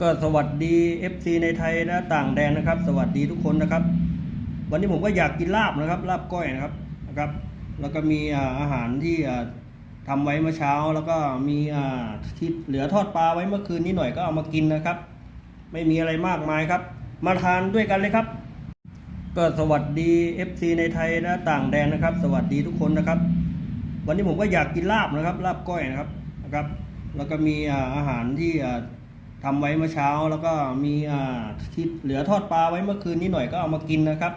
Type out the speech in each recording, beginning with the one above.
ก็สวัสดี FC ในไทยและต่างแดนนะครับ สวัสดีทุกคนนะครับ วันนี้ผมก็อยากกินลาบนะครับลาบก้อยนะครับนะครับ แล้วก็มีอาหารที่อ่าทำไว้เมื่อเช้า แล้วก็มีที่เหลือทอดปลาไว้เมื่อคืนนี้หน่อยก็เอามากินนะครับ ไม่มีอะไรมากมายครับ มาทานด้วยกันเลยครับ ก็สวัสดี FC ในไทยและต่างแดนนะครับ สวัสดีทุกคนนะครับ วันนี้ผมก็อยากกินลาบนะครับลาบก้อยนะครับนะครับ แล้วก็มีอาหารที่ อ่าทำไว้เมื่อเช้า แล้วก็มีอ่าที่เหลือทอดปลาไว้เมื่อคืนนี้หน่อยก็เอามากินนะครับ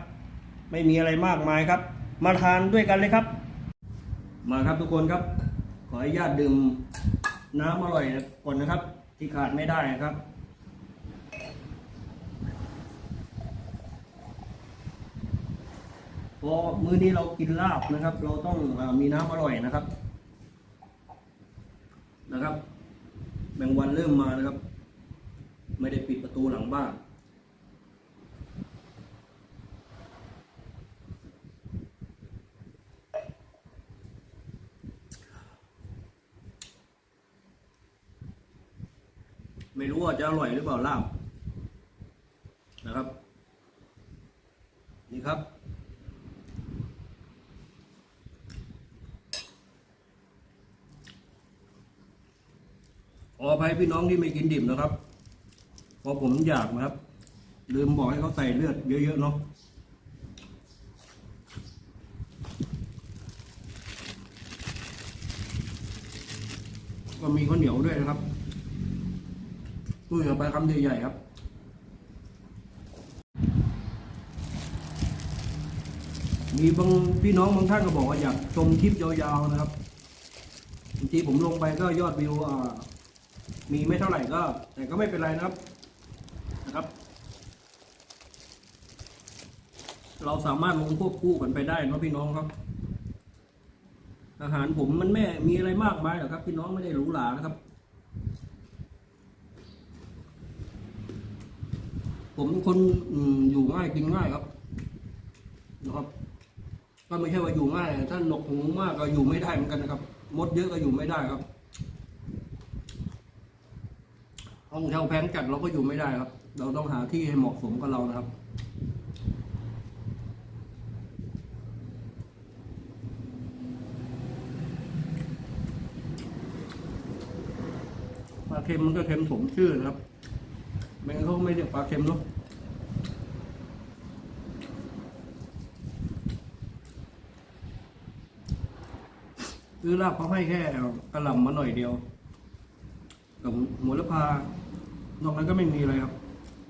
ไม่มีอะไรมากมายครับ มาทานด้วยกันเลยครับ มาครับทุกคนครับ ขออนุญาตดื่มน้ำอร่อยก่อนนะครับ ที่ขาดไม่ได้นะครับพอมื้อนี้เรากินลาบนะครับ เราต้องอมีน้ำอร่อยนะครับ นะครับแมงวันเริ่มมานะครับ ไม่ได้ปิดประตูหลังบ้าน ไม่รู้ว่าจะอร่อยหรือเปล่าลาบนะครับ นี่ครับขออภัยพี่น้องที่ไม่กินดิบนะครับ เพราะผมอยากนะครับ ลืมบอกให้เขาใส่เลือดเยอะๆเนาะก็มีข้าวเหนียวด้วยนะครับตุ้ยเอาไปคำใหญ่ๆครับมีบางพี่น้องบางท่านก็บอกว่าอยากชมคลิปยาวๆนะครับบางทีผมลงไปก็ยอดวิวมีไม่เท่าไหร่ก็ แต่ก็ไม่เป็นไรนะครับ นะครับ เราสามารถลงควบคู่กันไปได้นะพี่น้องครับ อาหารผมมันไม่มีอะไรมากมายหรอกครับ พี่น้องไม่ได้หรูหรานะครับ ผมเป็นคนอืมอยู่ง่ายกินง่ายครับนะครับ ก็ไม่ใช่ว่าอยู่ง่ายถ้าหนกหูมากก็อยู่ไม่ได้เหมือนกันนะครับ มดเยอะก็อยู่ไม่ได้ครับห้องเช่าแพงจัดเราก็อยู่ไม่ได้ครับ เราต้องหาที่ให้เหมาะสมกับเรานะครับ ปลาเค็มมันก็เค็มสมชื่อนะครับ ไม่งั้นเขาไม่เรียกปลาเค็มเนาะซื้อลาบเขาให้แค่กระหล่ำมาหน่อยเดียวกับหมูละพานอกนั้นก็ไม่มีอะไรครับ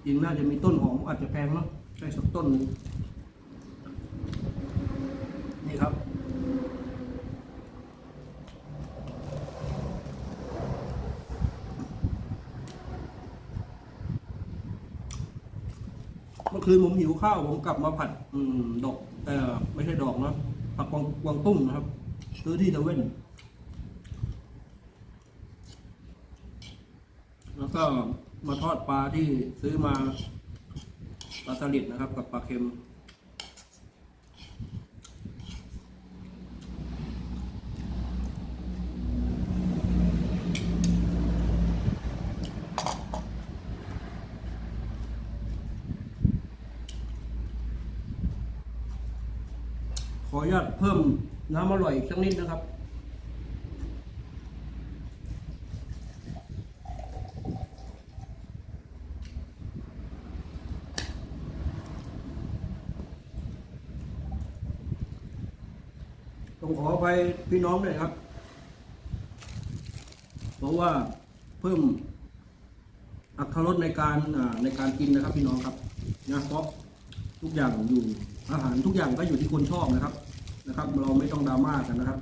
จริงน่าจะมีต้นหอมอาจจะแพงเนาะใช่สักต้นหนึงนี่ครับ เมื่อคืนผมหิวข้าว ผมกลับมาผัดอดอกเออไม่ใช่ดอกนะผักกวางกวางตุ้งนะครับ ซื้อที่เดเว่นแล้วก็ มาทอดปลาที่ซื้อมาปลาสลิดนะครับ กับปลาเค็ม ขออนุญาตเพิ่มน้ำอร่อยอีกสักนิดนะครับ ต้องขอไปพี่น้องด้วยครับ เพราะว่าเพิ่มอัตรสในการในการกินนะครับพี่น้องครับนะเพราะทุกอย่างอยู่อาหารทุกอย่างก็อยู่ที่คนชอบนะครับนะครับ เราไม่ต้องดราม่ากันนะครับ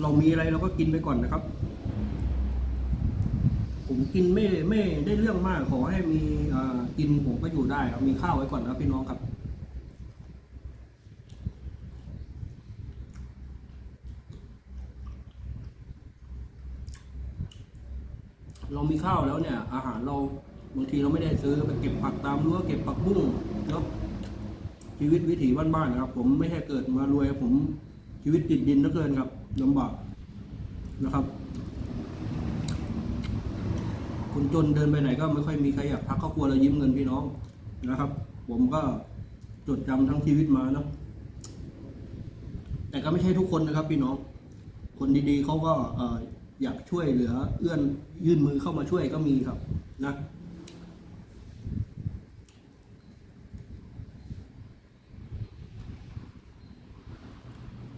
เรามีอะไรเราก็กินไปก่อนนะครับ ผมกินไม่ไม่ได้เรื่องมากขอให้มีกินผมก็อยู่ได้ครับมีข้าวไว้ก่อนนะครับพี่น้องครับเรามีข้าวแล้วเนี่ย อาหารเราบางทีเราไม่ได้ซื้อไปเก็บผักตามรั้วเก็บผักบุ้งเนาะชีวิตวิถีบ้านๆนะครับ ผมไม่ใช่เกิดมารวยผมชีวิตติดดินเหลือเกินครับลำบากนะครับ จนเดินไปไหนก็ไม่ค่อยมีใครอยากทักครอบครัวเรายิ้มเงินพี่น้องนะครับ ผมก็จดจำทั้งชีวิตมาเนาะแต่ก็ไม่ใช่ทุกคนนะครับ พี่น้อง คนดีๆเขาก็อออยากช่วยเหลือ เอื้อนยื่นมือเข้ามาช่วยก็มีครับนะ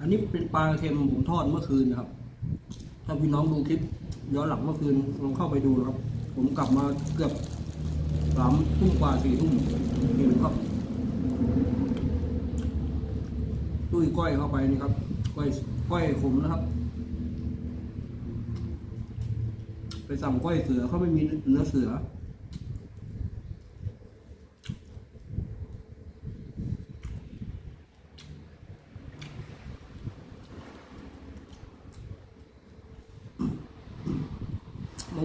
อันนี้เป็นปลาเค็มผมทอดเมื่อคืนนะครับ ถ้าพี่น้องดูคลิปย้อนหลังเมื่อคืนลองเข้าไปดูนะครับ ผมกลับมาเกือบสามทุ่มกว่าสี่ทุ่มหิวครับตุ้ยก้อยเข้าไปนี่ครับ ก้อยก้อยขมนะครับ ไปสั่งก้อยเสือเขาไม่มีเนื้อเสือ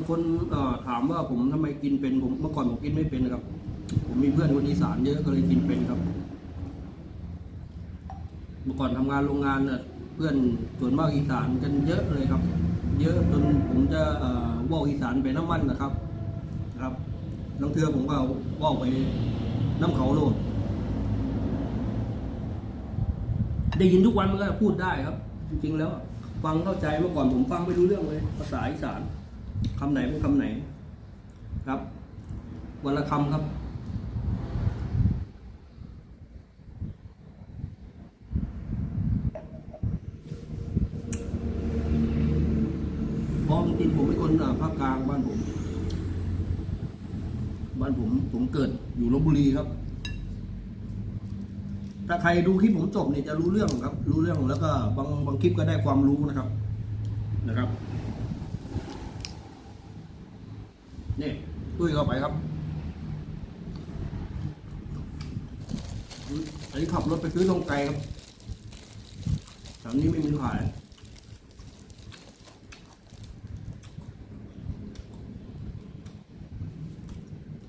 คนถามว่าผมทำไมกินเป็นผมเมื่อก่อนผมกินไม่เป็นนะครับ ผมมีเพื่อนคนอีสานเยอะก็เลยกินเป็นครับ เมื่อก่อนทำงานโรงงานเนี่ยเพื่อนส่วนมากอีสานกันเยอะเลยครับ เยอะจนผมจะว่าวอีสานไปน้ำมันนะครับ ครับน้องเทือผมก็ว่าวไปน้ำเขาโลดได้ยินทุกวันมันก็พูดได้ครับ จริงๆแล้ว ฟังเข้าใจเมื่อก่อนผมฟังไม่รู้เรื่องเลย ภาษาอีสาน คำไหนเป็นคำไหน ครับ วันละคำครับพราะจริงผมเป็นคนภาคกลางบ้านผม บ้านผมผมเกิดอยู่ลบบุรีครับถ้าใครดูคลิปผมจบเนี่ยจะรู้เรื่องครับ รู้เรื่องแล้วก็บางบางคลิปก็ได้ความรู้นะครับนะครับ นี่ตุ้ยเข้าไปครับอันนี้ขับรถไปซื้อตรงไกลครับแถวนี้ไม่มีขาย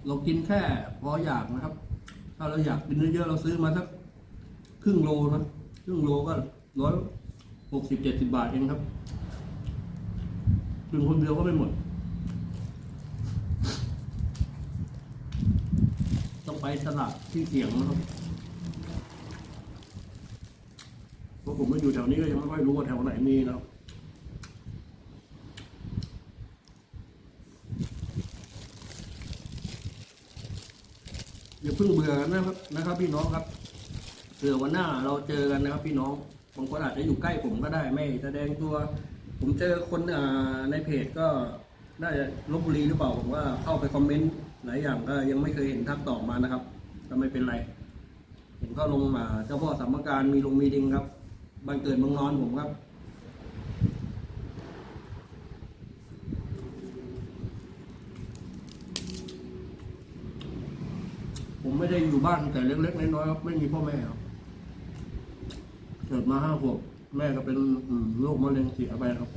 เรากินแค่พออยากนะครับ ถ้าเราอยากกินเยอะๆเราซื้อมาสักครึ่งโลนะ ครึ่งโลก็ร้อยหกสิบเจ็ดสิบบาทเองครับกินคนเดียวก็ไม่หมด ต้อง ไปตลาดที่เสียงนะครับเพราะผมมาอยู่แถวนี้ก็ยังไม่ค่อยรู้ว่าแถวไหนมีนะครับอย่าเพิ่งเบื่อกันนะครับนะครับ พี่น้องครับเผื่อวันหน้าเราเจอกันนะครับ พี่น้องบางคนอาจจะอยู่ใกล้ผมก็ได้ไม่แสดงตัว ผมเจอคนอในเพจก็น่าจะลบบุรีหรือเปล่าผมว่าเข้าไปคอมเมนต์ หลายอย่างก็ยังไม่เคยเห็นทักตอบมานะครับ ก็ไม่เป็นไร เห็นก็ลงมาเจ้าพ่อสัมมการมีลงมีดิงครับบ้านเกิดเมืองนอนผมครับผมไม่ได้อยู่บ้านแต่เล็กๆน้อยๆครับไม่มีพ่อแม่ครับเกิดมาห้าขวบแม่ก็เป็นโรคมะเร็งเสียไปครับ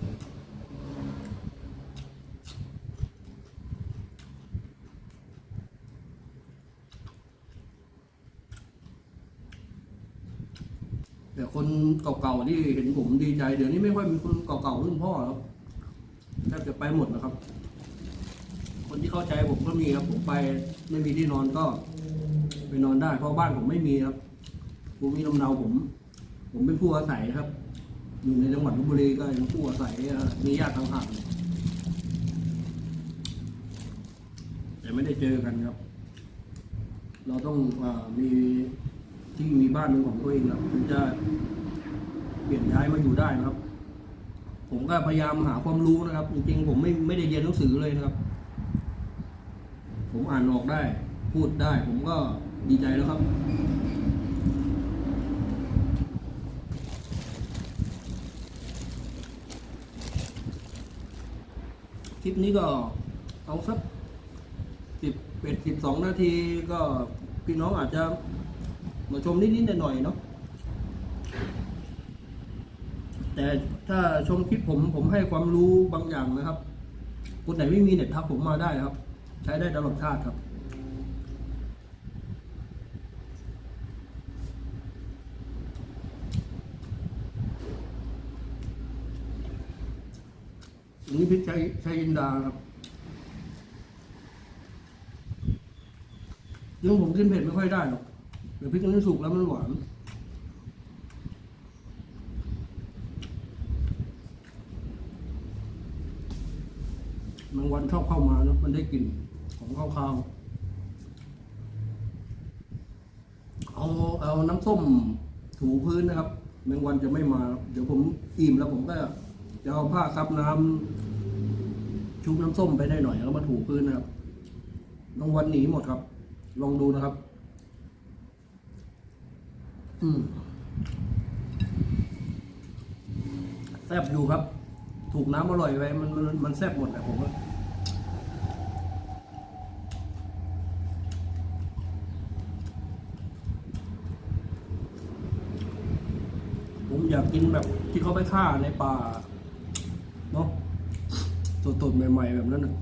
แต่คน เก่าๆที่เห็นผมดีใจ เดี๋ยวนี้ไม่ค่อยมีคนเก่าๆรุ่นพ่อแล้วแทบจะไปหมดนะครับ คนที่เข้าใจผมก็มีครับผมไปไม่มีที่นอนก็ ไปนอนได้ เพราะบ้านผมไม่มีครับผมมีลำเนาผม ผมเป็นผู้อาศัยครับอยู่ในจังหวัดลบบุรีก็ยังผู้อาศัยมีญาติต่างห่ากแต่ไม่ได้เจอกันครับ เราต้องอมีที่มีบ้านเป็นของตัวเองครับถึงจะ เปลี่ยนย้ายมาอยู่ได้นะครับ ผมก็พยายามหาความรู้นะครับ จริงๆผมไม่ไม่ได้เรียนหนังสือเลยนะครับ ผมอ่านออกได้ พูดได้ ผมก็ดีใจแล้วครับคลิปนี้ก็เอาสักสิบเป็ดสิบสองนาทีก็พี่น้องอาจจะมาชมนิดๆหน่อยๆเนาะ แต่ถ้าชมคลิปผมผมให้ความรู้บางอย่างนะครับ คนไหนไม่มีเน็ตทักผมมาได้ครับ ใช้ได้ตลอดชาติครับนนี้พริกชัยชัยอินดาครับซึ่งผมกินเผ็ดไม่ค่อยได้หรอกเดี๋ยวพริกนี้สุกแล้วมันหวานแมันชอบเข้ามาเนอะมันได้กลิ่นของข้าวคาวๆเอาเอาน้ำส้มถูพื้นนะครับ แมงวันจะไม่มา เดี๋ยวผมอิ่มแล้วผมก็จะเอาผ้าซับน้ำชุบน้ำส้มไปได้หน่อยแล้วมาถูพื้นนะครับแมงวันหนีหมดครับ ลองดูนะครับ อืมแซบอยู่ครับ ถูกน้ำอร่อยไปมันมันมันแซบหมดอะผมว่า อยากกินแบบที่เขาไปฆ่าในป่าเนาะสดๆใหม่ ๆ แบบนั้นน่ะ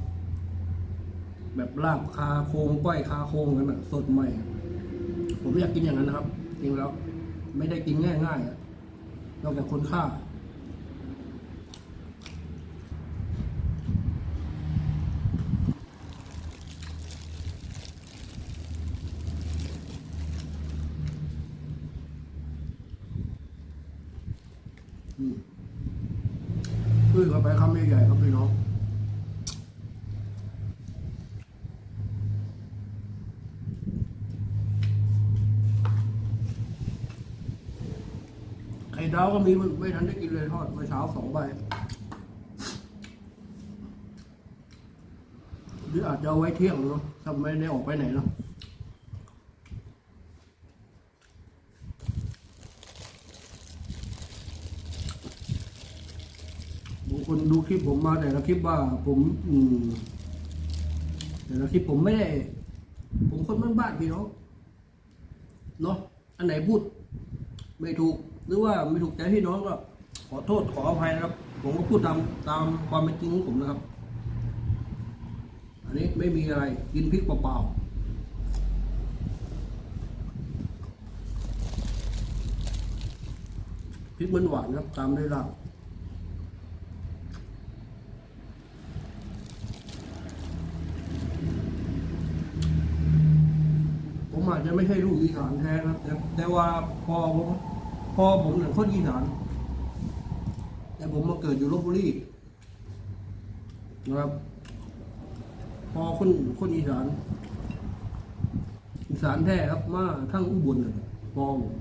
แบบลาบคาโคงก้อยคาโคงกันนะสดใหม่ ผมอยากกินอย่างนั้นนะครับจริงแล้ว ไม่ได้กินง่ายๆอะนอกจากคนฆ่า อืมคุยเข้าไปคำใหญ่ๆครับพี่น้อง ไข่ดาว ก็มีมันไม่ทันได้กินเลยทอดเมื่อเช้าสองใบหรืออาจจะเอาไว้เที่ยงเนาะถ้าไม่ได้ออกไปไหนเนาะบางคนดูคลิปผมมาแต่ละคลิปว่าผมอืมแต่ละคลิปผมไม่ได้ ผมคนบ้านๆพี่น้องเนาะอันไหนพูดไม่ถูก หรือว่าไม่ถูกใจพี่น้องก็ ขอโทษขออภัยนะครับ ผมก็พูดตามตามความเป็นจริงของผมนะครับ อันนี้ไม่มีอะไรกินพริกเปล่าๆพริกมันหวานครับตามด้วยรากผมอาจจะไม่ใช่ลูกอีสานแท้นะครับแต่แต่ว่าพอผม พอผมเนี่ยคนอีสานแต่ผมมาเกิดอยู่ลบบุรีนะครับ พอคนคนอีสาน อีสานแท้ครับมาทั้งอุบลเลยพอผม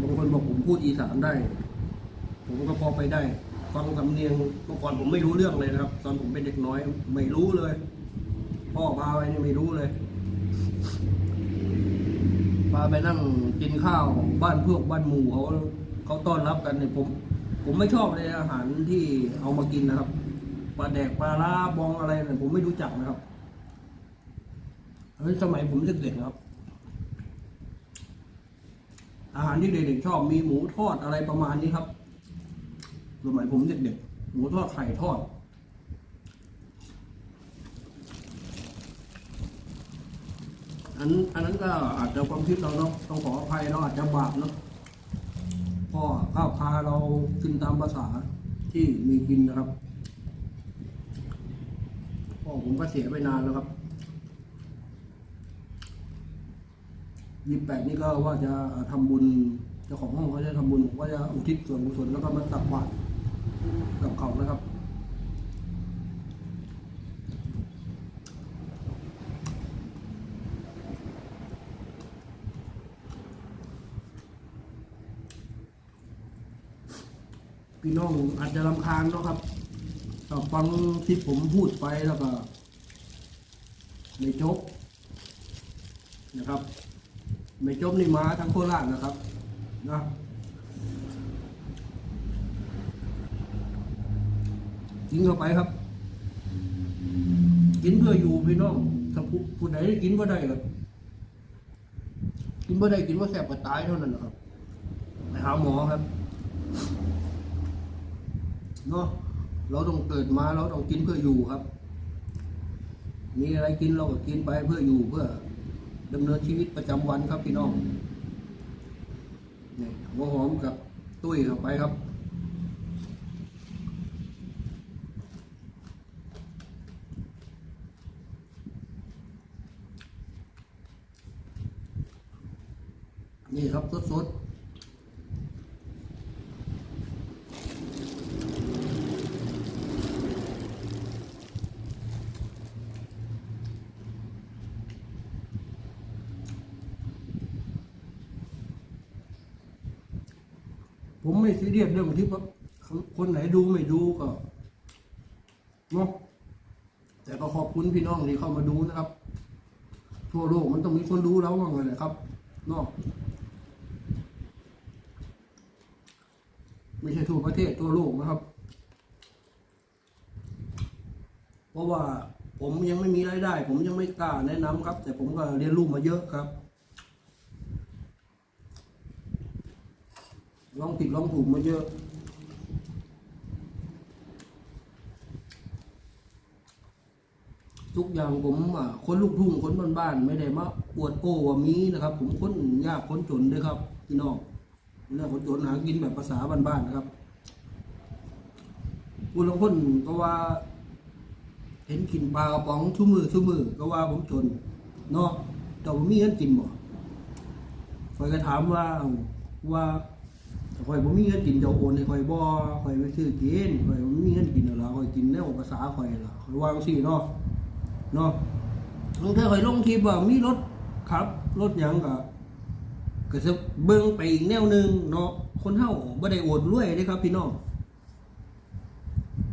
บางคนบอกผมพูดอีสานได้ ผมก็พอไปได้ฟังสำเนียงเมื่อก่อนผมไม่รู้เรื่องเลยนะครับ ตอนผมเป็นเด็กน้อย ไม่รู้เลย พ่อพาไปนี่ไม่รู้เลยพาไปนั่งกินข้าวบ้านเพวกบ้านหมู่เขาเขาต้อนรับกันเนี่ยผม ผมไม่ชอบเลยอาหารที่เอามากินนะครับปลาแดกปลาล่าบองอะไรเนี่ยผมไม่รู้จักนะครับเฮ้ยสมัยผมเด็กๆครับ อาหารที่เด็กๆชอบมีหมูทอดอะไรประมาณนี้ครับ สมัยผมเด็กๆหมูทอดไข่ทอด อันอันนั้นก็อาจจะความคิดเราเนาะต้องขออภัยเราอาจจะบาปเนาะพ่อข้าวพาเรากินตามภาษาที่มีกินนะครับพ่อผมก็เสียไปนานแล้วครับยี่แปดนี่ก็ว่าจะทำบุญเจ้าของห้องเขาจะทำบุญผมก็จะอุทิศส่วนกุศลแล้วก็มาตักบาตรกับเขานะครับ พี่น้องอาจจะรำคาญเนาะครับถ้าฟังที่ผมพูดไปแล้วก็ไม่จบนะครับไม่จบนี่มาทั้งโคราชนะครับนะกินเข้าไปครับ กินเพื่ออยู่พี่น้องถ้าผู้ผู้ใดกินก็ได้ก็กินก็ได้กินว่าแสบก็ตายเท่านั้นนะครับไปหาหมอครับ เนาะเราต้องเกิดมาเราต้องกินเพื่ออยู่ครับ มีอะไรกินเราก็กินไปเพื่ออยู่เพื่อดำเนินชีวิตประจำวันครับพี่น้องนี่หัวหอมกับตุ้ยเข้าไปครับนี่ครับสดๆ ไม่ซีเรียสเรื่องที่คนไหนดูไม่ดูก็เนาะแต่ก็ขอบคุณพี่น้องที่เข้ามาดูนะครับ ทั่วโลกมันต้องมีคนดูแล้วบ้างเลยนะครับเนาะไม่ใช่ทั่วประเทศทั่วโลกนะครับ เพราะว่าผมยังไม่มีรายได้ ผมยังไม่กล้าแนะนำครับ แต่ผมก็เรียนรู้มาเยอะครับ ลองผิดลองถูกมาเยอะ ทุกอย่างผมคนลูกทุ่งคนบ้านๆไม่ได้มาปวดโอ้ว่ามีนะครับ ผมคนยากคนจนด้วยครับพี่น้องเรื่องคนจนหากินแบบภาษาบ้านๆนะครับคุณลางคนก็ว่า เห็นกินปลากระป๋องชุ่มือชุ่มือก็ว่าผมจนเนาะแต่ผมมีเงินกินบ่คอยก็ถามว่าว่า คอยผมมีเงินกินจะโอนให้คอยบ่คอยไปซื้อกินคอยผมมีเงินกินแล้วคอยกินแนวภาษาคอยล่ะคอยวางซี่เนาะเนาะลงเธอคอยลงคลิปว่ามีรถขับรถหยังก็ก็จะเบิ่งไปอีกแนวหนึงเนาะคนเฮาบ่ได้อวดรวยเด้ครับ พี่น้อง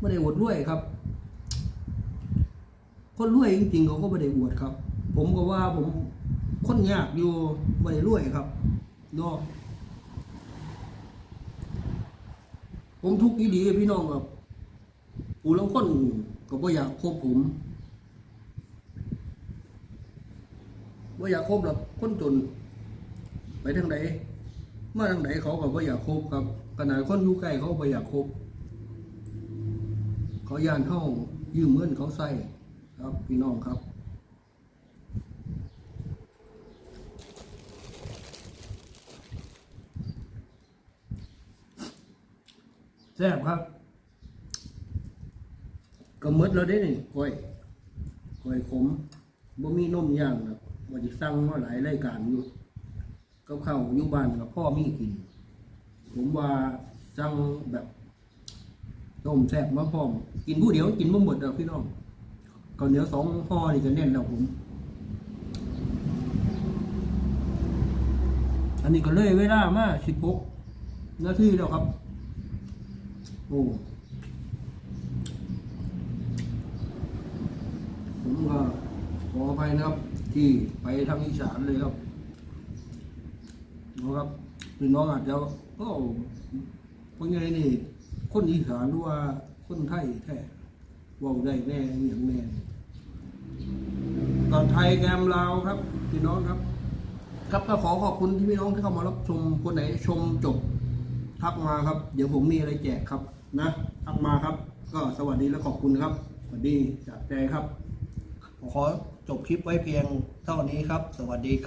บ่ได้อวดรวยครับ คนรวยจริงๆเขาก็บ่ได้อวดครับ ผมก็ว่าผมคนยากอยู่บ่ได้รวยครับเนาะ ผมทุกข์อีหลีพี่น้องครับผู้ลางคนก็บ่อยากคบผมว่อยากคบหรอกคนจน ไปทางไหนมาทางไหนเขาก็บ่อยากคบครับขนาดคนอยู่ใกล้เขาบ่อยากคบเขาย่านเฮายืมเงินเขาใส่ครับพี่น้องครับ แซ่บครับ ก็หมดแล้วเด้นี่ก้อยก้อยขมบ่มีนมย่างนะว่าจะสั่งมาหลายรายการอยู่กับข้าวอยู่บ้านกับพ่อมีกิน ผมว่าสั่งแบบต้มแซ่บมาพร้อม กินผู้เดียวกินบ่หมดดอกพี่น้องข้าวเหนียวสองห่อนี่ก็แน่นแล้วผม อันนี้ก็เลยเวลามาสิบหกนาทีแล้วครับ ผมก็ขออภัยนะครับ ที่ไปทางอีสานเลยครับนะครับพี่น้องอาจจะก็เพราะไงนี่ คนอีสานหรือว่าคนไทยแท้ว่าได้แน่อหย่างแน่ก็ไทยแกมลาวครับ พี่น้องครับ ครับก็ขอขอบคุณที่พี่น้องที่เข้ามารับชมคนไหนชมจบทักมาครับ เดี๋ยวผมมีอะไรแจกครับ นะทักมาครับ ก็สวัสดีและขอบคุณครับ สวัสดีจากใจครับ ขอจบคลิปไว้เพียงเท่านี้ครับ สวัสดีครับ